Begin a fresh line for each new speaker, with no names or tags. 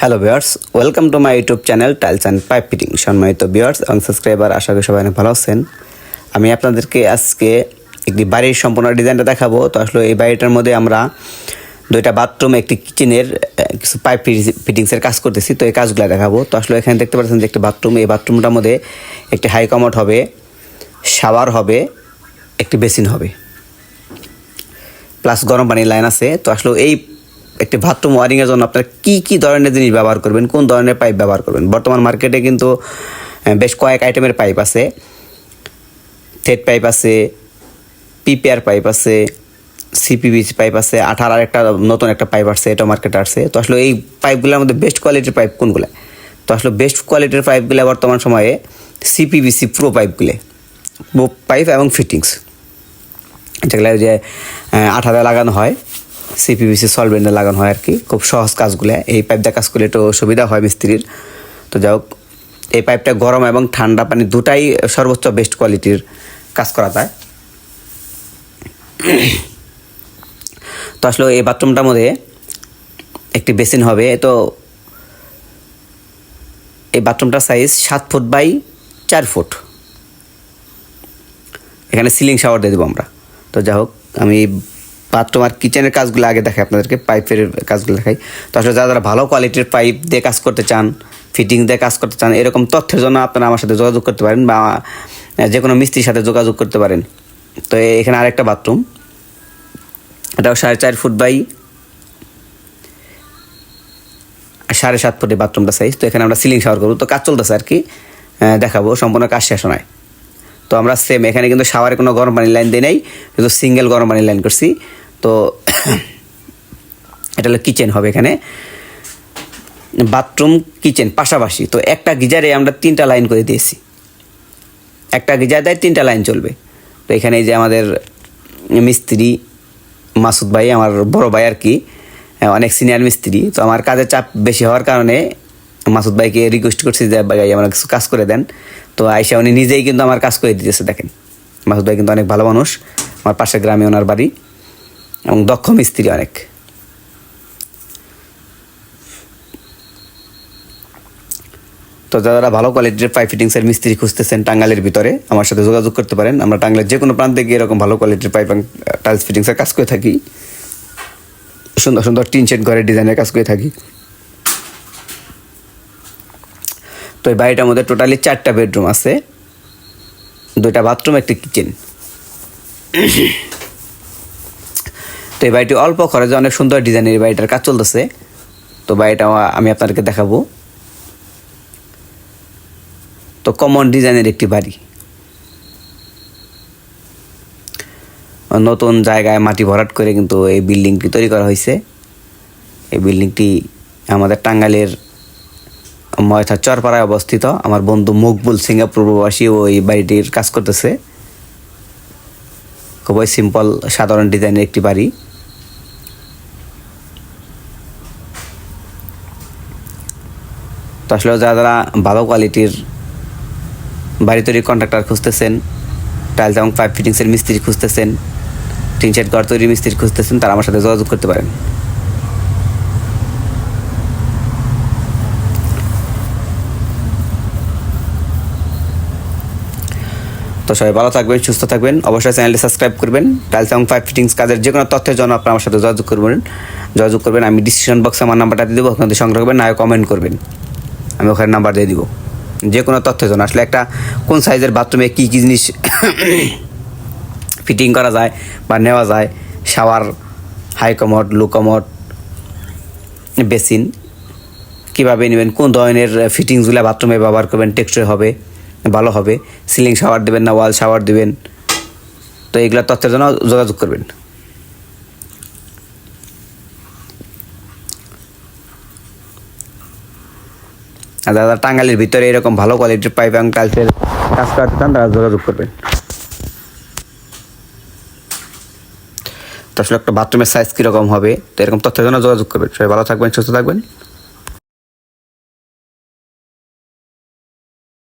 Hello viewers welcome to my YouTube channel tiles and pipe fitting সম্মানিত viewers এবং subscriber আশা করি সবাই ভালো আছেন। আমি আপনাদেরকে আজকে একটি বাড়ির সম্পূর্ণ ডিজাইনটা দেখাবো। তো আসলে এই বাড়িটার মধ্যে আমরা দুইটা বাথরুম একটি কিচেনের কিছু পাইপ ফিটিংসের কাজ করতেছি। তো এই কাজগুলো দেখাবো। তো আসলে এখানে দেখতে পাচ্ছেন যে একটি বাথরুম এই বাথরুমটার মধ্যে একটি হাই কমোড হবে শাওয়ার হবে, একটি বেসিন হবে। প্লাস গরম পানির লাইন আছে। তো আসলে এই একটি বাথরুম ওয়ারিংয়ের জন্য আপনারা কী কী ধরনের জিনিস ব্যবহার করবেন, কোন ধরনের পাইপ ব্যবহার করবেন? বর্তমান মার্কেটে কিন্তু বেশ কয়েক আইটেমের পাইপ আছে। থেট পাইপ আছে, পিপিআর পাইপ আছে সিপিবিসি পাইপ আছে, আঠার আর একটা নতুন একটা পাইপ আসছে এটা মার্কেটে আসছে। তো আসলে এই পাইপগুলোর মধ্যে বেস্ট কোয়ালিটির পাইপ কোনগুলো? তো আসলে বেস্ট কোয়ালিটির পাইপগুলো বর্তমান সময়ে সিপিবিসি প্রো পাইপগুলো। পাইপ এবং ফিটিংস যেগুলো যে আঠা দিয়ে লাগানো হয়। সিপিবিসি সলভেন্টে লাগানো হয় আর কি খুব সহজ কাজগুলো। এই পাইপ দিয়ে কাজ করলে একটু সুবিধা হয় মিস্ত্রির। তো যাই হোক, এই পাইপটা গরম এবং ঠান্ডা পানি দুটাই সর্বোচ্চ বেস্ট কোয়ালিটির কাজ করা যায়। তো আসলে এই বাথরুমটার মধ্যে একটি বেসিন হবে। তো এই বাথরুমটার সাইজ সাত ফুট বাই চার ফুট এখানে সিলিং শাওয়ার দিয়ে দেবো আমরা। তো যাই হোক, আমি বাথরুম আর কিচেনের কাজগুলো আগে দেখাই, আপনাদেরকে পাইপের কাজগুলো দেখাই। তো আসলে যারা যারা ভালো কোয়ালিটির পাইপ দিয়ে কাজ করতে চান ফিটিং দিয়ে কাজ করতে চান, এরকম তথ্যের জন্য আপনারা আমার সাথে যোগাযোগ করতে পারেন বা যে কোনো মিস্ত্রির সাথে যোগাযোগ করতে পারেন। তো এখানে আরেকটা বাথরুম এটাও সাড়ে চার ফুট বাই সাড়ে সাত ফুটের বাথরুমটা সাইজ তো এখানে আমরা সিলিং শাওয়ার করব। তো কাজ চলতেছে আর কি। দেখাবো, সম্পূর্ণ কাজ শেষ নয়। তো আমরা সেম এখানে কিন্তু শাওয়ারে কোনো গরম পানির লাইন দিই নাই কিন্তু সিঙ্গেল গরম পানির লাইন করছি। তো এটা হলো কিচেন হবে এখানে। বাথরুম কিচেন পাশাপাশি। তো একটা গিজারে আমরা তিনটা লাইন করে দিয়েছি। একটা গিজার দেয়, তিনটা লাইন চলবে। তো এখানে যে আমাদের মিস্ত্রি মাসুদ ভাই, আমার বড় ভাই আর কি, অনেক সিনিয়র মিস্ত্রি। তো আমার কাজের চাপ বেশি হওয়ার কারণে মাসুদ ভাইকে রিকোয়েস্ট করছি যে, ভাই আমার কিছু কাজ করে দেন। তো আইসা উনি নিজেই কিন্তু আমার কাজ করে দিতেছে, দেখেন। মাসুদ ভাই কিন্তু অনেক ভালো মানুষ। আমার পাশের গ্রামে ওনার বাড়ি। এবং দক্ষ মিস্ত্রি অনেক। তো যারা ভালো কোয়ালিটির পাইপ ফিটিংসের মিস্ত্রি খুঁজতেছেন টাঙ্গালের ভিতরে, আমার সাথে যোগাযোগ করতে পারেন। আমরা টাঙ্গালের যে কোনো প্রান্তে গিয়ে এরকম ভালো কোয়ালিটির পাইপ টাইলস ফিটিংসের কাজ করে থাকি। সুন্দর সুন্দর টিন শেড ঘরের ডিজাইনের কাজ করে থাকি। তো এই বাড়িটার মধ্যে টোটালি চারটা বেডরুম আছে। দুইটা বাথরুম একটি কিচেন তো এই বাড়িটি অল্প খরচে অনেক সুন্দর ডিজাইনের বাড়িটার কাজ চলতেছে। তো বাড়িটা আমি আপনাদেরকে দেখাবো। তো কমন ডিজাইনের একটি বাড়ি। নতুন জায়গায় মাটি ভরাট করে কিন্তু এই বিল্ডিংটি তৈরি করা হয়েছে। এই বিল্ডিংটি আমাদের টাঙ্গাইলের ময়থা চরপাড়ায় অবস্থিত। আমার বন্ধু মকবুল সিঙ্গাপুর প্রবাসী ও এই বাড়িটির কাজ করতেছে। খুবই সিম্পল সাধারণ ডিজাইনের একটি বাড়ি। আসলে যারা যারা ভালো কোয়ালিটির বাড়ি তৈরির কন্ট্রাক্টর খুঁজতেছেন টাইলস এবং পাইপ ফিটিংসের মিস্ত্রি খুঁজতেছেন, টিন শেড ঘর তৈরির মিস্ত্রি খুঁজতেছেন, তারা আমার সাথে যোগাযোগ করতে পারেন। তো সবাই ভালো থাকবেন, সুস্থ থাকবেন। অবশ্যই চ্যানেলটি সাবস্ক্রাইব করবেন। টাইলস এবং পাইপ ফিটিংস কাজের যে কোনো তথ্যের জন্য আপনার আমার সাথে যোগাযোগ করবেন। যোগাযোগ করবেন, আমি ডিসক্রিপশন বক্সে আমার নাম্বারটা দিয়ে দেবো থেকে সংগ্রহ করবেন, না কমেন্ট করবেন। আমি ওখানে নাম্বার দিয়ে দিব। যে কোনো তথ্যের জন্য। আসলে একটা, কোন সাইজের বাথরুমে কী কী জিনিস ফিটিং করা যায় বা নেওয়া যায়? Shower high commode low commode basin কীভাবে নেবেন? কোন ধরনের ফিটিংসগুলো বাথরুমে ব্যবহার করবেন? টেক্সচার হবে, ভালো হবে। সিলিং শাওয়ার দেবেন না ওয়াল শাওয়ার দেবেন। তো এগুলো তথ্যের জন্য যোগাযোগ করবেন। দাদা টাঙ্গালের ভিতরে এরকম ভালো কোয়ালিটির পাইপ এবং টাইলসের কাজ করতে চান, তারা যোগাযোগ করবেন। তো আসলে একটা বাথরুমের সাইজ কীরকম হবে, তো এরকম তথ্যের জন্য যোগাযোগ করবেন। সবাই ভালো থাকবেন, সুস্থ থাকবেন।